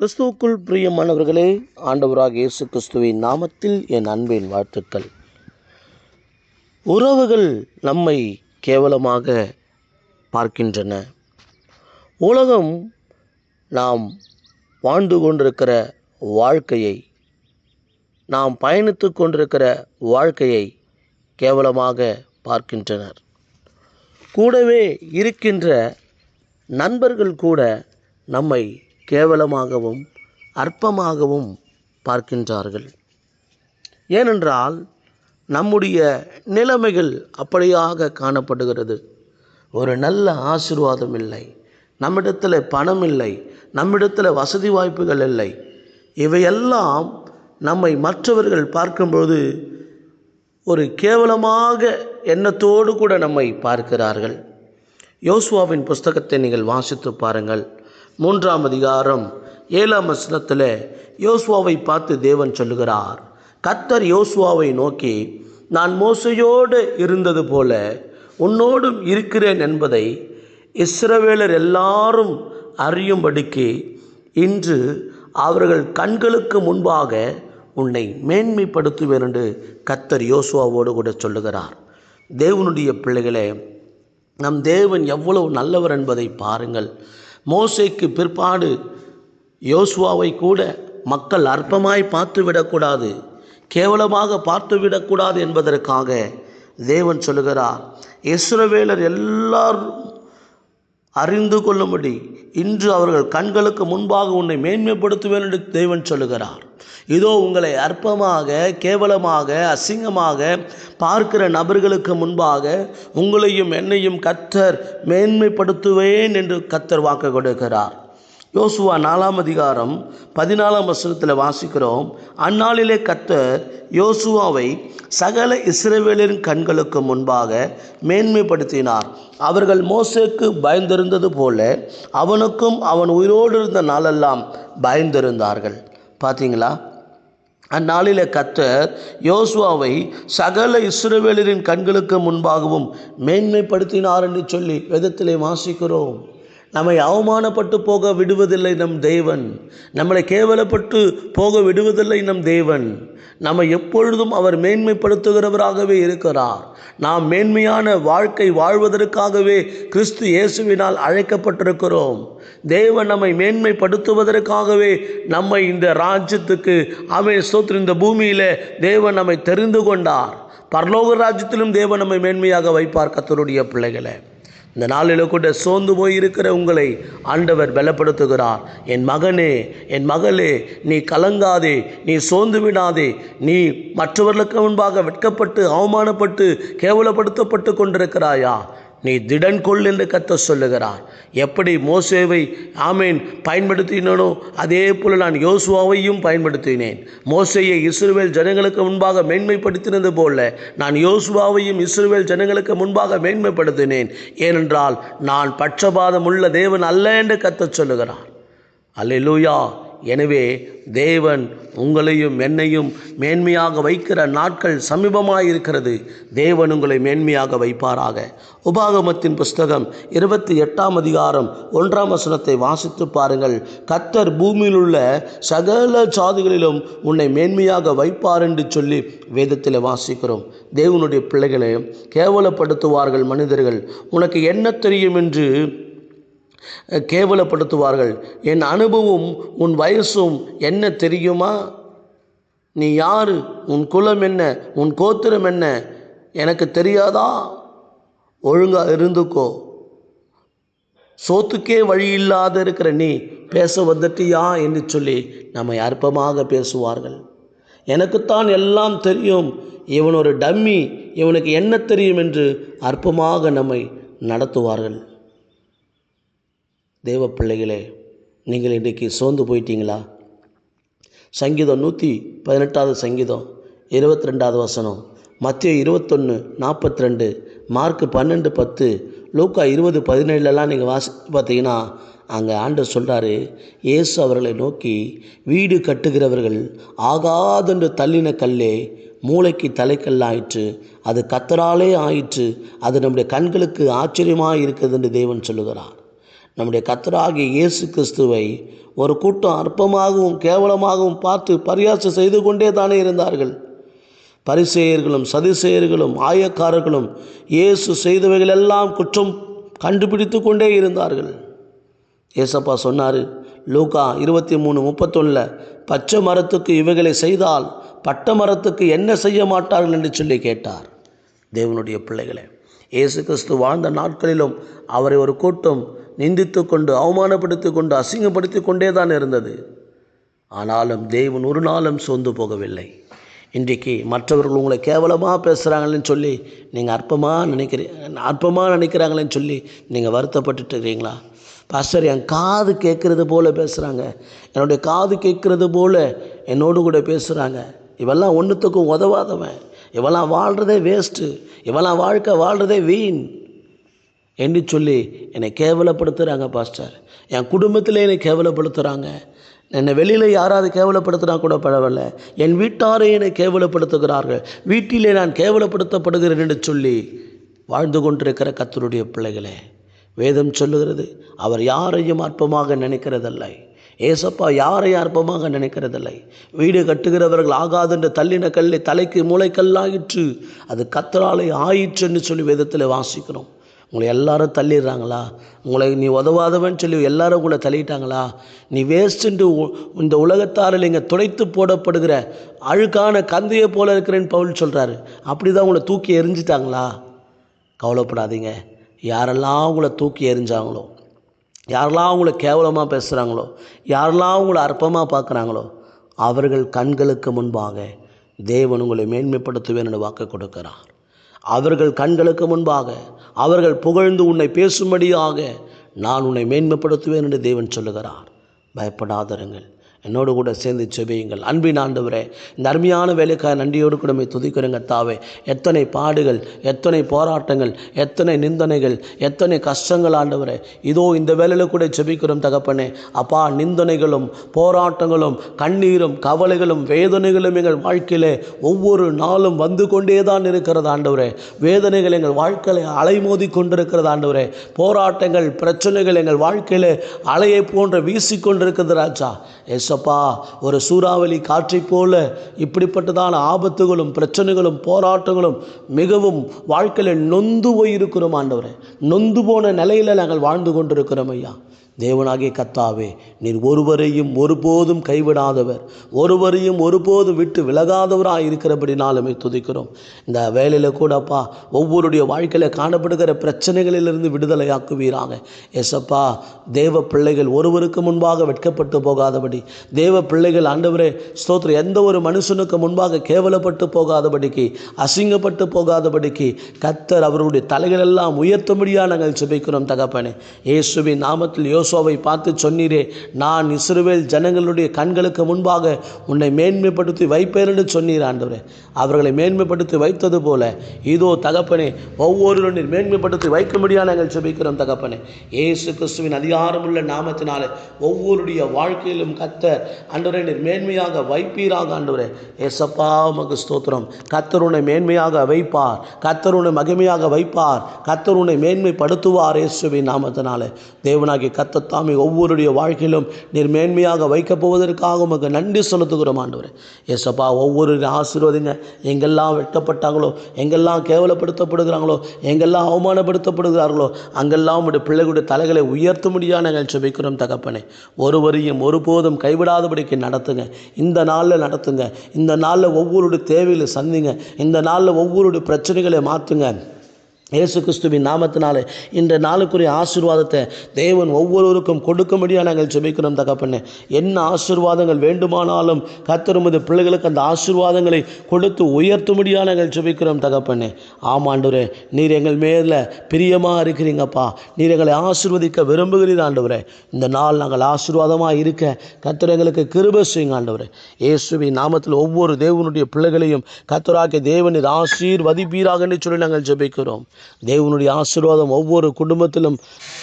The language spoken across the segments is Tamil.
கிறிஸ்துவுக்குள் பிரியமானவர்களே ஆண்டவராக இயேசு கிறிஸ்துவின் நாமத்தில் என் அன்பின் வாழ்த்துக்கள். உறவுகள் நம்மை கேவலமாக பார்க்கின்றன. உலகம் நாம் வாழ்ந்து கொண்டிருக்கிற வாழ்க்கையை நாம் பயணித்து கொண்டிருக்கிற வாழ்க்கையை கேவலமாக பார்க்கின்றனர். கூடவே இருக்கின்ற நண்பர்கள் கூட நம்மை கேவலமாகவும் அற்பமாகவும் பார்க்கின்றார்கள். ஏனென்றால் நம்முடைய நிலைமைகள் அப்படியாக காணப்படுகிறது. ஒரு நல்ல ஆசீர்வாதம் இல்லை. நம்மிடத்தில் பணம் இல்லை. நம்மிடத்தில் வசதி வாய்ப்புகள் இல்லை. இவையெல்லாம் நம்மை மற்றவர்கள் பார்க்கும்போது ஒரு கேவலமாக எண்ணத்தோடு கூட நம்மை பார்க்கிறார்கள். யோசுவாவின் புஸ்தகத்தை நீங்கள் வாசித்து பாருங்கள். மூன்றாம் அதிகாரம் ஏழாம் வசனத்தில் யோசுவாவை பார்த்து தேவன் சொல்லுகிறார் கத்தர் யோசுவாவை நோக்கி நான் மோசையோடு இருந்தது போல உன்னோடும் இருக்கிறேன் என்பதை இஸ்ரவேலர் எல்லாரும் அறியும்படிக்கு இன்று அவர்கள் கண்களுக்கு முன்பாக உன்னை மேன்மைப்படுத்துவேன் என்று கத்தர் யோசுவாவோடு கூட சொல்லுகிறார். தேவனுடைய பிள்ளைகளே நம் தேவன் எவ்வளவு நல்லவர் என்பதை பாருங்கள். மோசைக்கு பிற்பாடு யோசுவாவை கூட மக்கள் அற்பமாய் பார்த்து விடக்கூடாது கேவலமாக பார்த்து விடக்கூடாது என்பதற்காக தேவன் சொல்லுகிறார். இஸ்ரவேலர் எல்லாரும் அறிந்து கொள்ளும்படி இன்று அவர்கள் கண்களுக்கு முன்பாக உன்னை மேன்மைப்படுத்துவேன் என்று தேவன் சொல்லுகிறார். இதோ உங்களை அற்பமாக கேவலமாக அசிங்கமாக பார்க்கிற நபர்களுக்கு முன்பாக உங்களையும் என்னையும் கத்தர் மேன்மைப்படுத்துவேன் என்று கத்தர் வாக்கு கொடுக்கிறார். யோசுவா நாலாம் அதிகாரம் பதினாலாம் வசனத்தில் வாசிக்கிறோம். அந்நாளிலே கத்தர் யோசுவாவை சகல இஸ்ரவேலரின் கண்களுக்கு முன்பாக மேன்மைப்படுத்தினார். அவர்கள் மோசேக்கு பயந்திருந்தது போல அவனுக்கும் அவன் உயிரோடு இருந்த நாளெல்லாம் பயந்திருந்தார்கள். பார்த்தீங்களா அந்நாளில கத்தர் யோசுவாவை சகல இஸ்ரவேலரின் கண்களுக்கு முன்பாகவும் மேன்மைப்படுத்தினார் என்று சொல்லி வேதத்திலே வாசிக்கிறோம். நம்மை அவமானப்பட்டு போக விடுவதில்லை நம் தேவன். நம்மளை கேவலப்பட்டு போக விடுவதில்லை நம் தேவன். நம்மை எப்பொழுதும் அவர் மேன்மைப்படுத்துகிறவராகவே இருக்கிறார். நாம் மேன்மையான வாழ்க்கை வாழ்வதற்காகவே கிறிஸ்து இயேசுவினால் அழைக்கப்பட்டிருக்கிறோம். தேவன் நம்மை மேன்மைப்படுத்துவதற்காகவே நம்மை இந்த ராஜ்யத்துக்கு அவை சோத்ரு இந்த பூமியில் தேவன் நம்மை தெரிந்து கொண்டார். பரலோக ராஜ்யத்திலும் தேவன் நம்மை மேன்மையாக வைப்பார் கத்தருடைய பிள்ளைகளை. இந்த நாளில் கூட சோர்ந்து போய் இருக்கிற உங்களை ஆண்டவர் பலப்படுத்துகிறார். என் மகனே என் மகளே நீ கலங்காதே நீ சோர்ந்து விடாதே. நீ மற்றவர்களுக்கு முன்பாக வெட்கப்பட்டு அவமானப்பட்டு கேவலப்படுத்தப்பட்டு கொண்டிருக்கிறாயா? நீ திடன் கொள் என்று கத்த சொல்லுகிறார். எப்படி மோசேவை ஆமேன் பயன்படுத்தினோ அதே போல் நான் யோசுவாவையும் பயன்படுத்தினேன். மோசையை இஸ்ரேல் ஜனங்களுக்கு முன்பாக மேன்மைப்படுத்தினது போல நான் யோசுவாவையும் இஸ்ரேல் ஜனங்களுக்கு முன்பாக மேன்மைப்படுத்தினேன். ஏனென்றால் நான் பட்சபாதம் உள்ள தேவன் அல்ல என்று கத்த சொல்லுகிறார். அல்லூயா எனவே தேவன் உங்களையும் என்னையும் மேன்மையாக வைக்கிற நாட்கள் சமீபமாக இருக்கிறது தேவன் உங்களை மேன்மையாக வைப்பாராக. உபாகமத்தின் புஸ்தகம் இருபத்தி எட்டாம் அதிகாரம் ஒன்றாம் வசனத்தை வாசித்து பாருங்கள். கத்தர் பூமியில் உள்ள சகல சாதிகளிலும் உன்னை மேன்மையாக வைப்பார் என்று சொல்லி வேதத்தில் வாசிக்கிறோம். தேவனுடைய பிள்ளைகளை கேவலப்படுத்துவார்கள் மனிதர்கள். உனக்கு என்ன தெரியும் என்று கேவலப்படுத்துவார்கள். என் அனுபவம் உன் வயசும் என்ன தெரியுமா? நீ யார்? உன் குலம் என்ன? உன் கோத்திரம் என்ன? எனக்கு தெரியாதா? ஒழுங்காக இருந்துக்கோ. சோத்துக்கே வழி இல்லாத இருக்கிற நீ பேச வந்துட்டியா என்று சொல்லி நம்மை அற்பமாக பேசுவார்கள். எனக்குத்தான் எல்லாம் தெரியும். இவன் ஒரு டம்மி இவனுக்கு என்ன தெரியும் என்று அற்பமாக நம்மை நடத்துவார்கள். தேவ பிள்ளைகளே நீங்கள் இன்றைக்கி சோர்ந்து போயிட்டீங்களா? சங்கீதம் நூற்றி பதினெட்டாவது சங்கீதம் இருபத்தி ரெண்டாவது வசனம். மத்திய இருபத்தொன்று நாற்பத்தி ரெண்டு மார்க் பன்னெண்டு பத்து லூக்கா இருபது பதினேழுலலாம் நீங்கள் வாசி பார்த்தீங்கன்னா அங்கே ஆண்டு சொல்கிறாரு இயேசு அவர்களை நோக்கி வீடு கட்டுகிறவர்கள் ஆகாதென்று தள்ளின கல்லே மூளைக்கு தலைக்கல்லாயிற்று அது கத்தராலே ஆயிற்று அது நம்முடைய கண்களுக்கு ஆச்சரியமாக இருக்குது என்று தேவன் சொல்லுகிறார். நம்முடைய கத்தராகிய இயேசு கிறிஸ்துவை ஒரு கூட்டம் அற்பமாகவும் கேவலமாகவும் பார்த்து பரியாசம் செய்து கொண்டே தானே இருந்தார்கள். பரிசேயர்களும் சதிசேயர்களும் ஆயக்காரர்களும் இயேசு செய்தவைகளெல்லாம் குற்றம் கண்டுபிடித்து கொண்டே இருந்தார்கள். ஏசப்பா சொன்னார் லூகா இருபத்தி மூணு முப்பத்தொன்னில் பச்சை மரத்துக்கு இவைகளை செய்தால் பட்ட மரத்துக்கு என்ன செய்ய மாட்டார்கள் என்று சொல்லி கேட்டார். தேவனுடைய பிள்ளைகளே இயேசு கிறிஸ்து வாழ்ந்த நாட்களிலும் அவரை ஒரு கூட்டம் நிந்தித்து கொண்டு அவமானப்படுத்தி கொண்டு அசிங்கப்படுத்தி கொண்டே தான் இருந்தது. ஆனாலும் தேவன் ஒரு நாளும் சோர்ந்து போகவில்லை. இன்றைக்கு மற்றவர்கள் உங்களை கேவலமாக பேசுகிறாங்களேன்னு சொல்லி நீங்கள் அற்பமாக நினைக்கிறீ அற்பமாக நினைக்கிறாங்களேன்னு சொல்லி நீங்கள் வருத்தப்பட்டுட்டு இருக்கிறீங்களா பாஸ்டர் என் காது கேட்குறது போல் பேசுகிறாங்க என்னுடைய காது கேட்குறது போல் என்னோடு கூட பேசுகிறாங்க இவெல்லாம் ஒன்றுத்துக்கும் உதவாதவன். இவெல்லாம் வாழ்கிறதே வேஸ்ட்டு இவெல்லாம் வாழ்க்கை வாழ்கிறதே வீண். என்று சொல்லி என்னை கேவலப்படுத்துகிறாங்க பாஸ்டர். என் குடும்பத்தில் என்னை கேவலப்படுத்துகிறாங்க என்னை வெளியில் யாராவது கேவலப்படுத்தினா கூட பரவாயில்ல. என் வீட்டாரை என்னை கேவலப்படுத்துகிறார்கள். வீட்டிலே நான் கேவலப்படுத்தப்படுகிறேன் என்று சொல்லி வாழ்ந்து கொண்டிருக்கிற கத்தருடைய பிள்ளைகளே வேதம் சொல்லுகிறது அவர் யாரையும் அற்பமாக நினைக்கிறதில்லை. ஏசப்பா யாரையும் அற்பமாக நினைக்கிறதில்லை. வீடு கட்டுகிறவர்கள் ஆகாது என்று தள்ளின கல்லை தலைக்கு மூளைக்கல்லாயிற்று. அது கத்தராலை ஆயிற்று என்று சொல்லி வேதத்தில் வாசிக்கிறோம். உங்களை எல்லாரும் தள்ளிடுறாங்களா? உங்களை நீ உதவாதவன் சொல்லி எல்லாரும் உங்களை தள்ளிட்டாங்களா? நீ வேஸ்ட்டுன்ட்டு இந்த உலகத்தாரில் இங்கே துடைத்து போடப்படுகிற அழுக்கான கந்தையை போல இருக்கிறேன்னு பவுல் சொல்கிறாரு அப்படி தான் உங்களை தூக்கி எரிஞ்சிட்டாங்களா கவலைப்படாதீங்க. யாரெல்லாம் உங்களை தூக்கி எறிஞ்சாங்களோ யாரெல்லாம் அவங்கள கேவலமாக பேசுகிறாங்களோ யாரெல்லாம் அவங்கள அற்பமாக பார்க்குறாங்களோ அவர்கள் கண்களுக்கு முன்பாக தேவன் உங்களை மேன்மைப்படுத்துவேன் என்று வாக்கு கொடுக்கிறார். அவர்கள் கண்களுக்கு முன்பாக அவர்கள் புகழ்ந்து உன்னை பேசும்படியாக நான் உன்னை மேன்மைப்படுத்துவேன் என்று தேவன் சொல்லுகிறார். பயப்படாதருங்கள். என்னோடு கூட சேர்ந்து செபியுங்கள். அன்பின் ஆண்டவரே இந்த அருமையான வேலைக்காக நன்றியோடு கூட நம்மை துதிக்கிறேங்க தாவே. எத்தனை பாடுகள் எத்தனை போராட்டங்கள் எத்தனை நிந்தனைகள் எத்தனை கஷ்டங்கள் ஆண்டவரே. இதோ இந்த வேலையில் கூட செபிக்கிறோம் தகப்பனே. அப்பா நிந்தனைகளும் போராட்டங்களும் கண்ணீரும் கவலைகளும் வேதனைகளும் எங்கள் வாழ்க்கையிலே ஒவ்வொரு நாளும் வந்து கொண்டே தான் இருக்கிறது ஆண்டவரே. வேதனைகள் எங்கள் வாழ்க்கையில் அலைமோதி கொண்டிருக்கிறது ஆண்டவரே. போராட்டங்கள் பிரச்சனைகள் எங்கள் வாழ்க்கையில் அலையை போன்ற வீசிக்கொண்டிருக்கிறது ராஜா. எஸ் ஏசப்பா ஒரு சூறாவளி காற்றைப் போல இப்படிப்பட்டதான ஆபத்துகளும் பிரச்சனைகளும் போராட்டங்களும் மிகவும் வாழ்க்கையில் நொந்து போயிருக்கிறோம் ஆண்டவரே. நொந்து போன நிலையில் நாங்கள் வாழ்ந்து கொண்டிருக்கிறோம் ஐயா. தேவனாகிய கத்தாவே நீர் ஒருவரையும் ஒருபோதும் கைவிடாதவர். ஒருவரையும் ஒருபோதும் விட்டு விலகாதவராக இருக்கிறபடினாலுமே துதிக்கிறோம். இந்த வேலையில் கூடப்பா ஒவ்வொருடைய வாழ்க்கையில் காணப்படுகிற பிரச்சனைகளிலிருந்து விடுதலையாக்குவீராக. எசப்பா தேவ பிள்ளைகள் ஒருவருக்கு முன்பாக வெட்கப்பட்டு போகாதபடி தேவ பிள்ளைகள் ஆண்டவரே ஸ்தோத்திரம் எந்த ஒரு மனுஷனுக்கு முன்பாக கேவலப்பட்டு போகாதபடிக்கு அசிங்கப்பட்டு போகாதபடிக்கு கத்தர் அவருடைய தலைகளெல்லாம் உயர்த்தும்படியாக நாங்கள் சுபிக்கிறோம் தகப்பனே. இயேசுவின் நாமத்தில் யோசுவாவை பார்த்து சொன்னீரே நான் இஸ்ரவேல் ஜனங்களுடைய கண்களுக்கு முன்பாக உன்னை மேன்மைப்படுத்தி வைப்பேன் என்று சொன்னீர் ஆண்டவரே. அவர்களை மேன்மைப்படுத்தி வைத்தது போல இதோ தகப்பனே ஒவ்வொருவரும் நீர் மேன்மைப்படுத்தி வைக்கும்படியாக நாங்கள் ஜெபிக்கிறோம் தகப்பனே. இயேசு கிறிஸ்துவின் அதிகாரமுள்ள நாமத்தினாலே ஒவ்வொருடைய வாழ்க்கையிலும் கத்த ஆண்டவரே நீர் மேன்மையாக வைப்பீராக ஆண்டவரே. ஏசப்பா உமக்கு ஸ்தோத்திரம். கத்தருனை மேன்மையாக வைப்பார். கத்தருனை மகிமையாக வைப்பார். கத்தருனை மேன்மைப்படுத்துவார் இயேசுவின் நாமத்தினாலே. தேவனாகிய ஒவ்வொருடைய வாழ்க்கையிலும் நீர் மேன்மையாக வைக்கப் போவதற்காக உமக்கு நன்றி செலுத்துகிறோம் ஆண்டவரே. ஏசப்பா ஒவ்வொரு ஆசீர்வதிங்க. எங்கெல்லாம் வெட்டப்பட்டாங்களோ எங்கெல்லாம் கேவலப்படுத்தப்படுகிறாங்களோ எங்கெல்லாம் அவமானப்படுத்தப்படுகிறார்களோ அங்கெல்லாம் உடைய பிள்ளைகளுடைய தலைகளை உயர்த்த முடியாது நாங்கள் செபிக்கிறோம் தகப்பனே. ஒருவரையும் ஒருபோதும் கைவிடாதபடிக்கு நடத்துங்க. இந்த நாளில் நடத்துங்க. இந்த நாளில் ஒவ்வொருடைய தேவைகளை சந்திங்க. இந்த நாளில் ஒவ்வொருடைய பிரச்சனைகளை மாற்றுங்க இயேசு கிறிஸ்துவின் நாமத்தினாலே இந்த நாளுக்குரிய ஆசீர்வாதத்தை தேவன் ஒவ்வொருவருக்கும் கொடுக்கும்படியாக நாங்கள் ஜெபிக்கிறோம் தகப்பண்ணே என்ன ஆசீர்வாதங்கள் வேண்டுமானாலும் கத்தருமது பிள்ளைகளுக்கு அந்த ஆசீர்வாதங்களை கொடுத்து உயர்த்தும்படியாக நாங்கள் ஜெபிக்கிறோம் தகப்பண்ணே ஆமாண்டவரே நீர் எங்கள் மேல பிரியமாக இருக்கிறீங்கப்பா. நீர் எங்களை ஆசீர்வதிக்க விரும்புகிறீர் ஆண்டவரே. இந்த நாள் நாங்கள் ஆசீர்வாதமாக இருக்க கத்தர் எங்களுக்கு கிருபை செய்யுங்க ஆண்டவரே. இயேசுவின் நாமத்தில் ஒவ்வொரு தேவனுடைய பிள்ளைகளையும் கத்தராக்கிய தேவனின் ஆசீர்வதிப்பீராக சொல்லி நாங்கள் ஜெபிக்கிறோம். தேவனுடைய ஆசீர்வாதம் ஒவ்வொரு குடும்பத்திலும்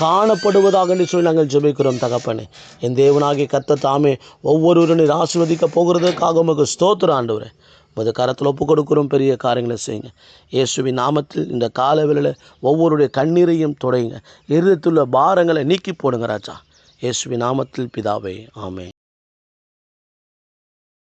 காணப்படுவதாக என்று சொல்லி நாங்கள் ஜெபிக்கிறோம் தகப்பனே. என் தேவனாகிய கத்த தாமே ஒவ்வொருவரும் நீர் ஆசீர்வதிக்க போகிறதுக்காக உமக்கு ஸ்தோத்திர ஆண்டவரே. உமது கரத்தில் ஒப்பு கொடுக்குறோம் பெரிய காரியங்களை செய்யுங்க. இயேசுவின் நாமத்தில் இந்த காலவெளியில் ஒவ்வொருடைய கண்ணீரையும் தொடையுங்க இருதத்துள்ள பாரங்களை நீக்கி போடுங்க ராஜா. இயேசுவின் நாமத்தில் பிதாவே ஆமே